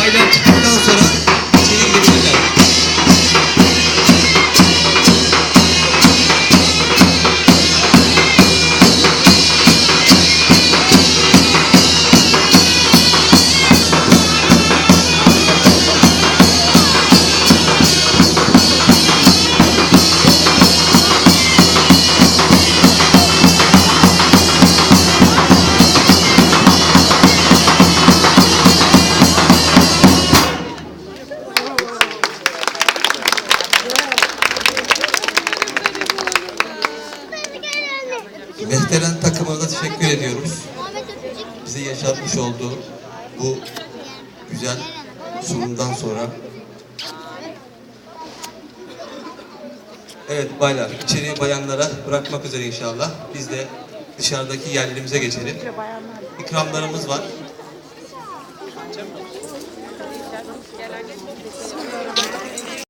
Baylar çıktıktan Mehteren takımına da teşekkür ediyoruz. Bize yaşatmış olduğu bu güzel sunumdan sonra. Evet baylar, içeri bayanlara bırakmak üzere inşallah. Biz de dışarıdaki yerlerimize geçelim. İkramlarımız var.